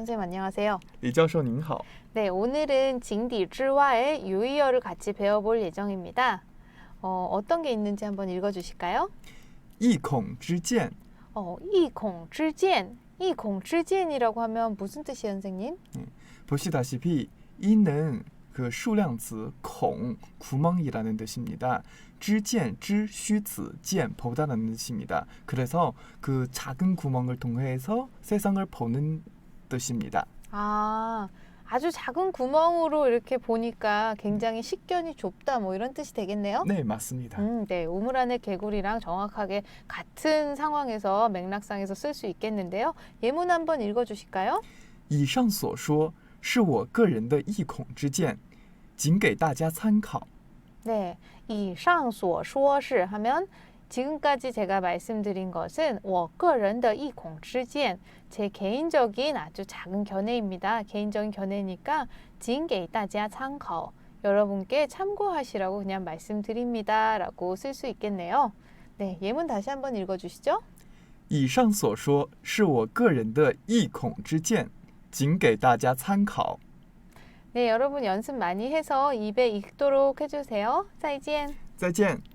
선생님 안녕하세요. 李教授您好， 네, 오늘은 징디之外의 유의어를 같이 배워볼 예정입니다. 어, 어떤 게 있는지 한번 읽어주실까요? 一孔之见， 어, 이孔之见, 이孔之见이라고 하면 무슨 뜻이에요, 선생님? 보시다시피 이는 그 수량词 孔, 구멍이라는 뜻입니다. 之见, 之虚子, 见, 보다라는 뜻입니다. 그래서 그 작은 구멍을 통해서 세상을 보는 뜻입니다. 아, 아주 작은 구멍으로 이렇게 보니까 굉장히 식견이 좁다, 뭐 이런 뜻이 되겠네요. 네, 맞습니다. 음, 네. 우물 안의 개구리랑 정확하게 같은 상황에서 맥락상에서 쓸 수 있겠는데요. 예문 한번 읽어주실까요? 以上所说是我个人的一孔之见，仅给大家参考。 네. 以上所说是 하면 지금까지 제가 말씀드린 것은 我个人的一孔之见, 제 개인적인 아주 작은 견해입니다. 개인적인 견해니까 仅给大家参考. 여러분께 참고하시라고 그냥 말씀드립니다라고 쓸 수 있겠네요. 네, 예문 다시 한번 읽어주시죠. 以上所说是我个人的一孔之见，仅给大家参考。 네, 여러분 연습 많이 해서 입에 익도록 해주세요. 再见.再见。